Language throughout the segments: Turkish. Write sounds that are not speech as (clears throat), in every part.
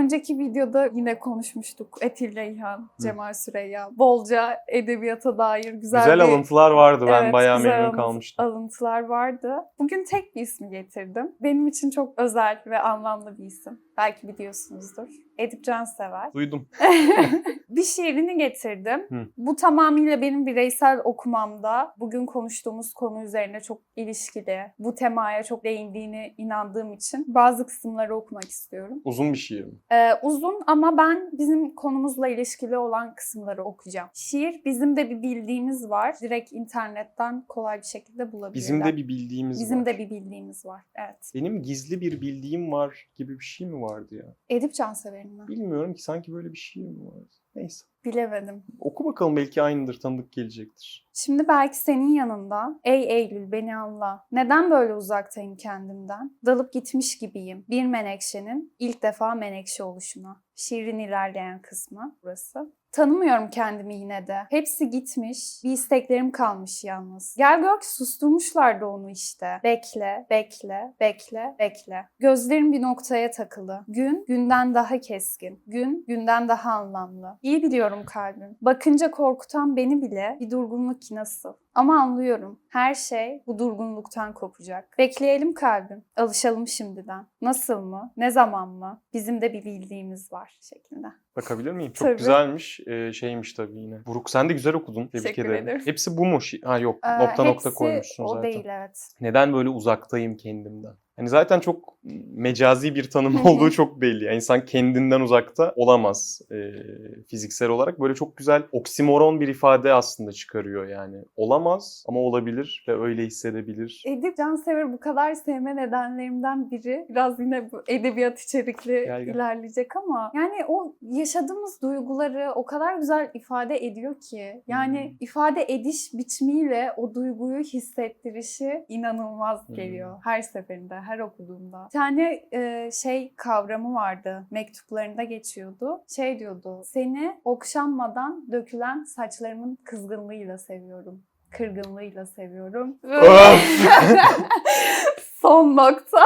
önceki videoda yine konuşmuştuk. Etil Reyhan, Cemal Süreyya. Bolca edebiyata dair güzel, Güzel bir alıntılar vardı. Ben Evet, bayağı güzel memnun kalmıştım. alıntılar vardı. Bugün tek bir ismi getirdim. Benim için çok özel ve anlamlı bir isim. Belki biliyorsunuzdur. Edip Cansever. Duydum. (laughs) bir şiirini getirdim. Hı. Bu tamamıyla benim bireysel okumamda bugün konuştuğumuz konu üzerine çok ilişkili, bu temaya çok değindiğini inandığım için bazı kısımları okumak istiyorum. Uzun bir şiir mi? Ee, uzun ama ben bizim konumuzla ilişkili olan kısımları okuyacağım. Şiir bizim de bir bildiğimiz var. Direkt internetten kolay bir şekilde bulabilirler. Bizim de bir bildiğimiz Bizim var. de bir bildiğimiz var. Evet. Benim gizli bir bildiğim var gibi bir şey mi vardı ya? Edip Cansever'in mi? Bilmiyorum ki sanki böyle bir şey mi vardı? Neyse. Bilemedim. Oku bakalım belki aynıdır, tanıdık gelecektir. Şimdi belki senin yanında ey Eylül beni anla. Neden böyle uzaktayım kendimden? Dalıp gitmiş gibiyim. Bir menekşenin ilk defa menekşe oluşuna. Şiirin ilerleyen kısmı burası. Tanımıyorum kendimi yine de. Hepsi gitmiş. Bir isteklerim kalmış yalnız. Gel gör ki susturmuşlardı onu işte. Bekle, bekle, bekle, bekle. Gözlerim bir noktaya takılı. Gün, günden daha keskin. Gün, günden daha anlamlı. İyi biliyorum kalbim. Bakınca korkutan beni bile bir durgunluk ki nasıl. Ama anlıyorum. Her şey bu durgunluktan kopacak. Bekleyelim kalbim. Alışalım şimdiden. Nasıl mı? Ne zaman mı? Bizim de bir bildiğimiz var şeklinde. Bakabilir miyim? Çok Tabii. güzelmiş. Ee, şeymiş tabii yine. Buruk sen de güzel okudun. Tebrik Teşekkür ederim. ederim. Hepsi bu mu? Ha yok. Ee, nokta nokta koymuşsun o zaten. değil evet. Neden böyle uzaktayım kendimden? Hani zaten çok mecazi bir tanım olduğu çok belli. Yani insan kendinden uzakta olamaz e, fiziksel olarak. Böyle çok güzel oksimoron bir ifade aslında çıkarıyor yani. Olamaz ama olabilir ve öyle hissedebilir. Edip Cansever bu kadar sevme nedenlerimden biri. Biraz yine bu edebiyat içerikli Gel, gel. ilerleyecek ama yani o yaşadığımız duyguları o kadar güzel ifade ediyor ki. Yani Hmm. ifade ediş biçimiyle o duyguyu hissettirişi inanılmaz Hmm. geliyor her seferinde, her okuduğumda. Bir tane e, şey kavramı vardı. Mektuplarında geçiyordu. Şey diyordu. Seni okşanmadan dökülen saçlarımın kızgınlığıyla seviyorum. Kırgınlığıyla seviyorum. (laughs) Son nokta.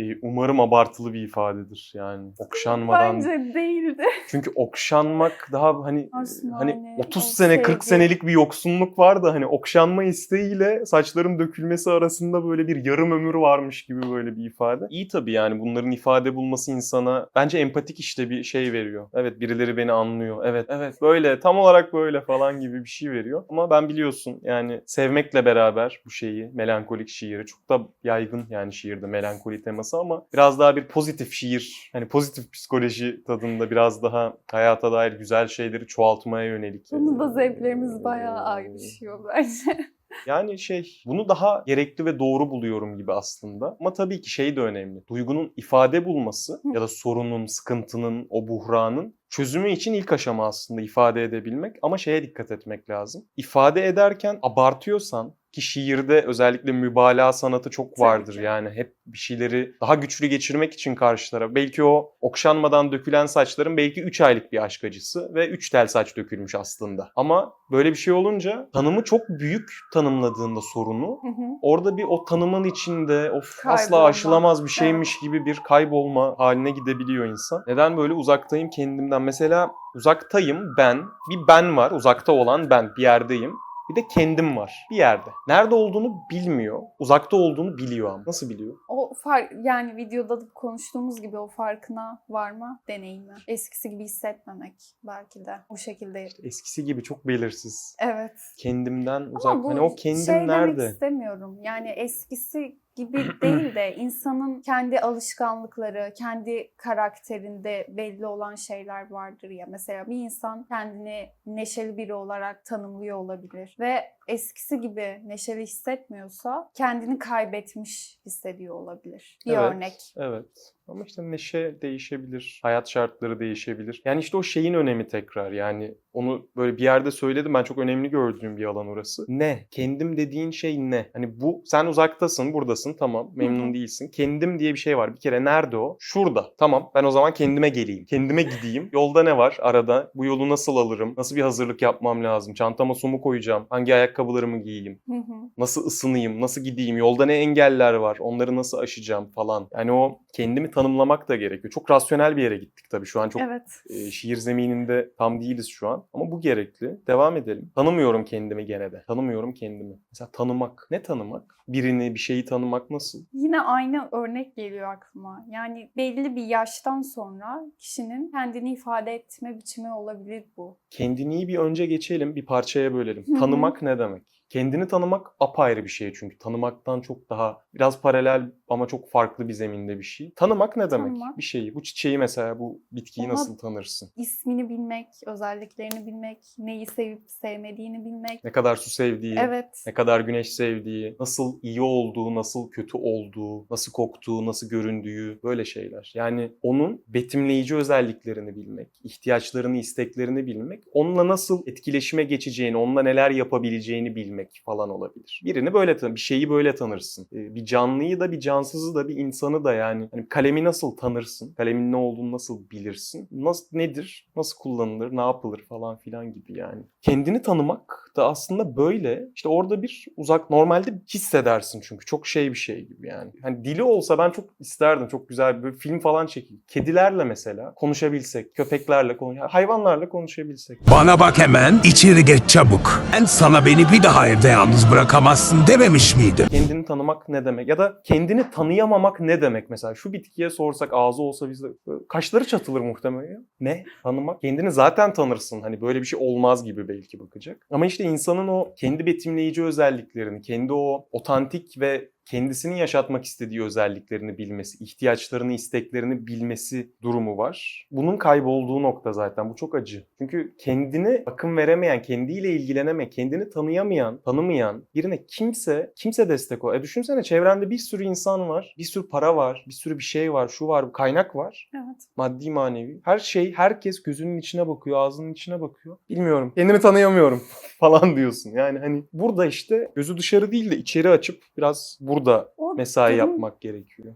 E, umarım abartılı bir ifadedir yani. Okşanmadan. Bence değildi. Çünkü okşanmak daha hani Asmane, hani 30 o sene 40 sevgi. senelik bir yoksunluk var da hani okşanma isteğiyle saçların dökülmesi arasında böyle bir yarım ömür varmış gibi böyle bir ifade. İyi tabii yani bunların ifade bulması insana bence empatik işte bir şey veriyor. Evet birileri beni anlıyor. Evet evet böyle tam olarak böyle falan gibi bir şey veriyor. Ama ben biliyorsun yani sevmekle beraber bu şeyi melankolik şiiri çok da yaygın yani şiirde melankoli teması ama biraz daha bir pozitif şiir hani pozitif psikoloji tadında biraz daha hayata dair güzel şeyleri çoğaltmaya yönelik. Bunu da Ee, zevklerimiz bayağı ayrışıyor bence. (laughs) Yani şey bunu daha gerekli ve doğru buluyorum gibi aslında. Ama tabii ki şey de önemli. Duygunun ifade bulması ya da sorunun, sıkıntının, o buhranın çözümü için ilk aşama aslında ifade edebilmek ama şeye dikkat etmek lazım. İfade ederken abartıyorsan ki şiirde özellikle mübalağa sanatı çok vardır. Yani hep bir şeyleri daha güçlü geçirmek için karşı tarafa. Belki o okşanmadan dökülen saçların belki 3 aylık bir aşk acısı ve 3 tel saç dökülmüş aslında. Ama böyle bir şey olunca tanımı çok büyük tanımladığında sorunu Hı hı. orada bir o tanımın içinde of asla Kaybolma. aşılamaz bir şeymiş gibi bir kaybolma haline gidebiliyor insan. Neden böyle uzaktayım kendimden? Mesela uzaktayım ben, bir ben var uzakta olan ben bir yerdeyim. Bir de kendim var bir yerde. Nerede olduğunu bilmiyor. Uzakta olduğunu biliyor ama. Nasıl biliyor? O fark yani videoda da konuştuğumuz gibi o farkına varma deneyimi. Eskisi gibi hissetmemek belki de o şekilde. Eskisi gibi çok belirsiz. Evet. Kendimden uzak. Ama bu Hani o kendim şey nerede? demek istemiyorum. Yani eskisi gibi (clears throat) değil de insanın kendi alışkanlıkları, kendi karakterinde belli olan şeyler vardır ya. Mesela bir insan kendini neşeli biri olarak tanımlıyor olabilir ve eskisi gibi neşeli hissetmiyorsa kendini kaybetmiş hissediyor olabilir. Bir Evet. örnek. Evet. Ama işte neşe değişebilir. Hayat şartları değişebilir. Yani işte o şeyin önemi tekrar. Yani onu böyle bir yerde söyledim. Ben çok önemli gördüğüm bir alan orası. Ne? Kendim dediğin şey ne? Hani bu sen uzaktasın, buradasın. Tamam. Memnun değilsin. Kendim diye bir şey var. Bir kere nerede o? Şurada. Tamam. Ben o zaman kendime geleyim. Kendime gideyim. (laughs) Yolda ne var arada? Bu yolu nasıl alırım? Nasıl bir hazırlık yapmam lazım? Çantama su mu koyacağım? Hangi ayakkabı ayakkabılarımı giyeyim? Hı hı. Nasıl ısınayım? Nasıl gideyim? Yolda ne engeller var? Onları nasıl aşacağım falan. Yani o kendimi tanımlamak da gerekiyor. Çok rasyonel bir yere gittik tabii. Şu an çok Evet. e, şiir zemininde tam değiliz şu an. Ama bu gerekli. Devam edelim. Tanımıyorum kendimi gene de. Tanımıyorum kendimi. Mesela tanımak. Ne tanımak? Birini, bir şeyi tanımak nasıl? Yine aynı örnek geliyor aklıma. Yani belli bir yaştan sonra kişinin kendini ifade etme biçimi olabilir bu. Kendini bir önce geçelim, bir parçaya bölelim. Tanımak ne demek? Kendini tanımak apayrı bir şey çünkü. Tanımaktan çok daha, biraz paralel ama çok farklı bir zeminde bir şey. Tanımak ne demek? Tanımak. Bir şeyi. Bu çiçeği mesela, bu bitkiyi Ona- nasıl tanırsın? İsmini bilmek, özelliklerini bilmek, neyi sevip sevmediğini bilmek. Ne kadar su sevdiği, Evet. ne kadar güneş sevdiği, nasıl iyi olduğu, nasıl kötü olduğu, nasıl koktuğu, nasıl göründüğü böyle şeyler. Yani onun betimleyici özelliklerini bilmek, ihtiyaçlarını, isteklerini bilmek, onunla nasıl etkileşime geçeceğini, onunla neler yapabileceğini bilmek falan olabilir. Birini böyle tanı, bir şeyi böyle tanırsın. Ee, Bir canlıyı da, bir cansızı da, bir insanı da yani. Hani kalemi nasıl tanırsın? Kalemin ne olduğunu nasıl bilirsin? Nasıl nedir? Nasıl kullanılır? Ne yapılır falan filan gibi yani. Kendini tanımak da aslında böyle. İşte orada bir uzak normalde hissedersin çünkü çok şey bir şey gibi yani. Hani dili olsa ben çok isterdim. Çok güzel bir film falan çekil. Kedilerle mesela konuşabilsek, köpeklerle konuş, hayvanlarla konuşabilsek. Bana bak hemen, içeri geç çabuk. Ben sana beni bir daha evde yalnız bırakamazsın dememiş miydim? Kendini tanımak ne demek? Ya da kendini tanıyamamak ne demek mesela? Şu bitkiye sorsak ağzı olsa bize kaşları çatılır muhtemelen. Ne? Tanımak? Kendini zaten tanırsın. Hani böyle bir şey olmaz gibi belki bakacak. Ama işte insanın o kendi betimleyici özelliklerini, kendi o otantik ve kendisini yaşatmak istediği özelliklerini bilmesi, ihtiyaçlarını, isteklerini bilmesi durumu var. Bunun kaybolduğu nokta zaten. Bu çok acı. Çünkü kendini bakım veremeyen, kendiyle ilgilenemeyen, kendini tanıyamayan, tanımayan birine kimse, kimse destek ol. E düşünsene çevrende bir sürü insan var, bir sürü para var, bir sürü bir şey var, şu var, kaynak var. Evet. Maddi manevi. Her şey, herkes gözünün içine bakıyor, ağzının içine bakıyor. Bilmiyorum. Kendimi tanıyamıyorum (laughs) falan diyorsun. Yani hani burada işte gözü dışarı değil de içeri açıp biraz burada O mesai durum- yapmak gerekiyor.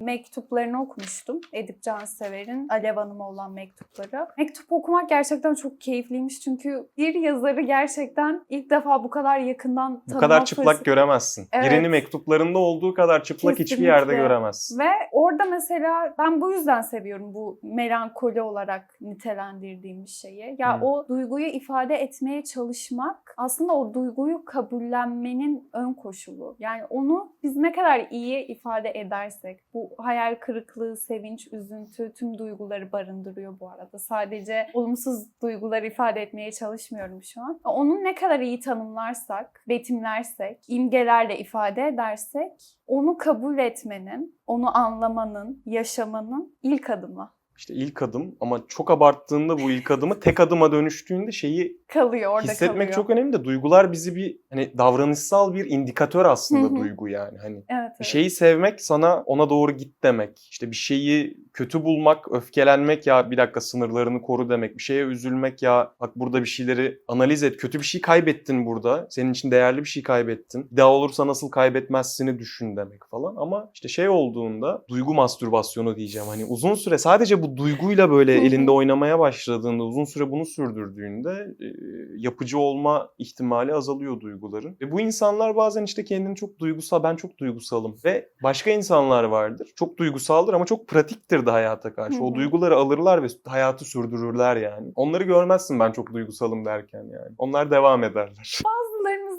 Mektuplarını okumuştum. Edip Cansever'in Alev Hanım'a olan mektupları. Mektup okumak gerçekten çok keyifliymiş çünkü bir yazarı gerçekten ilk defa bu kadar yakından Bu kadar çıplak fırsatı- göremezsin. Evet. Birini mektuplarında olduğu kadar çıplak hiçbir yerde Kesinlikle. göremezsin. Ve orada mesela ben bu yüzden seviyorum bu melankoli olarak nitelendirdiğim bir şeyi. Ya Hı. o duyguyu ifade etmeye çalışmak aslında o duyguyu kabullenmenin ön koşulu. Yani onu biz ne kadar iyi ifade edersek bu hayal kırıklığı, sevinç, üzüntü tüm duyguları barındırıyor bu arada. Sadece olumsuz duyguları ifade etmeye çalışmıyorum şu an. Onu ne kadar iyi tanımlarsak, betimlersek, imgelerle ifade edersek onu kabul etmenin, onu anlamanın, yaşamanın ilk adımı İşte ilk adım ama çok abarttığında bu ilk adımı tek adıma dönüştüğünde şeyi kalıyor orada hissetmek kalıyor. çok önemli de duygular bizi bir hani davranışsal bir indikatör aslında duygu yani. Hani Evet, Bir evet. şeyi sevmek sana ona doğru git demek. İşte bir şeyi kötü bulmak, öfkelenmek ya bir dakika sınırlarını koru demek. Bir şeye üzülmek ya bak burada bir şeyleri analiz et. Kötü bir şey kaybettin burada. Senin için değerli bir şey kaybettin. Bir daha olursa nasıl kaybetmezsini düşün demek falan. Ama işte şey olduğunda duygu mastürbasyonu diyeceğim. Hani uzun süre sadece bu duyguyla böyle elinde oynamaya başladığında, uzun süre bunu sürdürdüğünde e, yapıcı olma ihtimali azalıyor duyguların. Ve bu insanlar bazen işte kendini çok duygusal, ben çok duygusalım. Ve başka insanlar vardır. Çok duygusaldır ama çok pratiktir de hayata karşı. O duyguları alırlar ve hayatı sürdürürler yani. Onları görmezsin ben çok duygusalım derken yani. Onlar devam ederler. (laughs)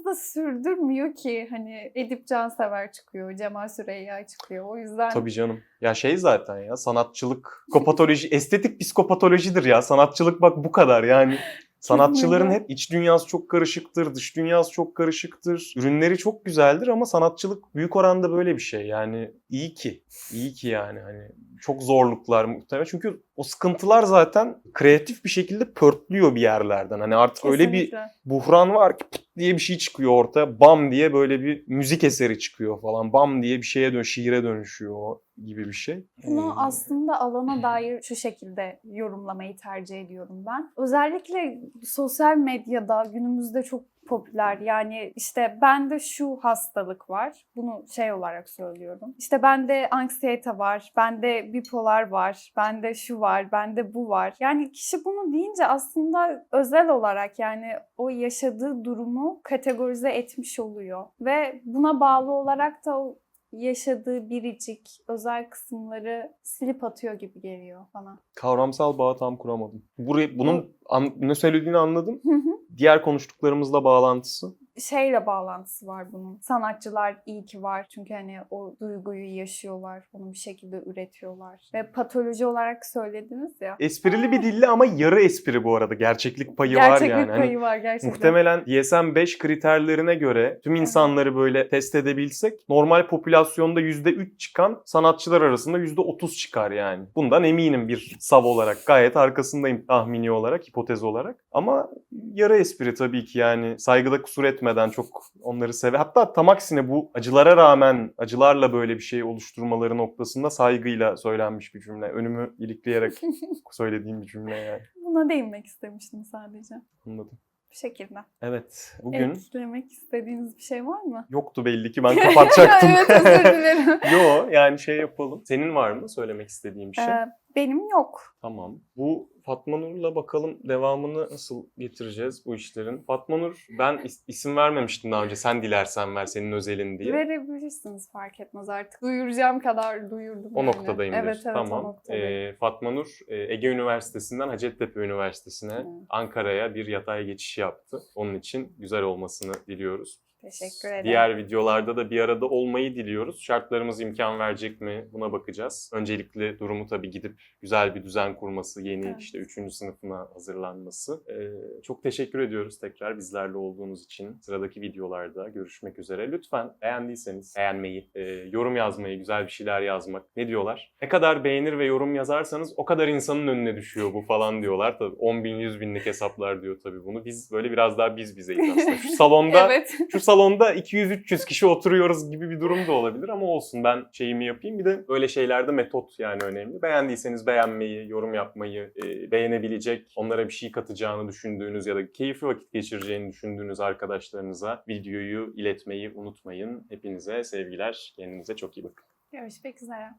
Da sürdürmüyor ki hani Edip Cansever çıkıyor, Cemal Süreyya çıkıyor. O yüzden Tabii canım. Ya şey zaten ya sanatçılık, (laughs) psikopatoloji, estetik psikopatolojidir ya. Sanatçılık bak bu kadar yani. (laughs) Sanatçıların hep iç dünyası çok karışıktır, dış dünyası çok karışıktır. Ürünleri çok güzeldir ama sanatçılık büyük oranda böyle bir şey. Yani iyi ki, iyi ki yani hani çok zorluklar muhtemelen. Çünkü o sıkıntılar zaten kreatif bir şekilde pörtlüyor bir yerlerden. Hani artık öyle bir kesinlikle. buhran var ki pıt diye bir şey çıkıyor ortaya. Bam diye böyle bir müzik eseri çıkıyor falan. Bam diye bir şeye dön, şiire dönüşüyor gibi bir şey. Bunu Ee, aslında alana dair şu şekilde yorumlamayı tercih ediyorum ben. Özellikle sosyal medyada günümüzde çok popüler. Yani işte bende şu hastalık var. Bunu şey olarak söylüyorum. İşte bende anksiyete var, bende bipolar var, bende şu var, bende bu var. Yani kişi bunu deyince aslında özel olarak yani o yaşadığı durumu kategorize etmiş oluyor. Ve buna bağlı olarak da o yaşadığı biricik, özel kısımları silip atıyor gibi geliyor bana. Kavramsal bağı tam kuramadım. Burayı, bunun an- ne söylediğini anladım. Diğer konuştuklarımızla bağlantısı. Şeyle bağlantısı var bunun. Sanatçılar iyi ki var. Çünkü hani o duyguyu yaşıyorlar. Onu bir şekilde üretiyorlar. Ve patoloji olarak söylediniz ya. Esprili bir dille ama yarı espri bu arada. Gerçeklik payı var Gerçeklik yani. Hani payı var gerçekten. Muhtemelen DSM-5 kriterlerine göre tüm insanları böyle test edebilsek normal popülasyonda %3 çıkan sanatçılar arasında %30 çıkar yani. Bundan eminim bir sav olarak. Gayet arkasındayım tahmini olarak, hipotez olarak. Ama yarı espri tabii ki yani saygıda kusur etmeden çok onları seve. Hatta tam aksine bu acılara rağmen acılarla böyle bir şey oluşturmaları noktasında saygıyla söylenmiş bir cümle. Önümü ilikleyerek (laughs) söylediğim bir cümle yani. Buna değinmek istemiştim sadece. Anladım. Bu şekilde. Evet, bugün Eklemek istediğiniz bir şey var mı? Yoktu belli ki ben (laughs) kapatacaktım. evet özür dilerim. Yo yani şey yapalım. Senin var mı söylemek istediğin bir şey? Ee, benim yok. Tamam. Bu Fatma Nur'la bakalım devamını nasıl getireceğiz bu işlerin. Fatma Nur ben is- isim vermemiştim daha önce. Sen dilersen ver senin özelin diye. Verebilirsiniz fark etmez artık. Duyuracağım kadar duyurdum O yani. noktadayım Evet diyorsun. evet o tamam. noktadayım. Ee, Fatma Nur e, Ege Üniversitesi'nden Hacettepe Üniversitesi'ne. Ankara'ya bir yatay geçiş yaptı. Onun için güzel olmasını diliyoruz. Teşekkür ederim. Diğer videolarda da bir arada olmayı diliyoruz. Şartlarımız imkan verecek mi buna bakacağız. Öncelikle durumu tabii gidip güzel bir düzen kurması, yeni Evet. işte 3. sınıfına hazırlanması. Ee, çok teşekkür ediyoruz tekrar bizlerle olduğunuz için. Sıradaki videolarda görüşmek üzere. Lütfen beğendiyseniz beğenmeyi, e, yorum yazmayı, güzel bir şeyler yazmak. Ne diyorlar? Ne kadar beğenir ve yorum yazarsanız o kadar insanın önüne düşüyor bu falan diyorlar. Tabii 10 bin, 100 binlik hesaplar diyor tabii bunu. Biz böyle biraz daha biz bizeyiz aslında. Şu salonda (laughs) Evet. şu salonda 200-300 kişi oturuyoruz gibi bir durum da olabilir ama olsun ben şeyimi yapayım. Bir de böyle şeylerde metot yani önemli. Beğendiyseniz beğenmeyi, yorum yapmayı, e, beğenebilecek, onlara bir şey katacağını düşündüğünüz ya da keyifli vakit geçireceğini düşündüğünüz arkadaşlarınıza videoyu iletmeyi unutmayın. Hepinize sevgiler. Kendinize çok iyi bakın. Görüşmek üzere.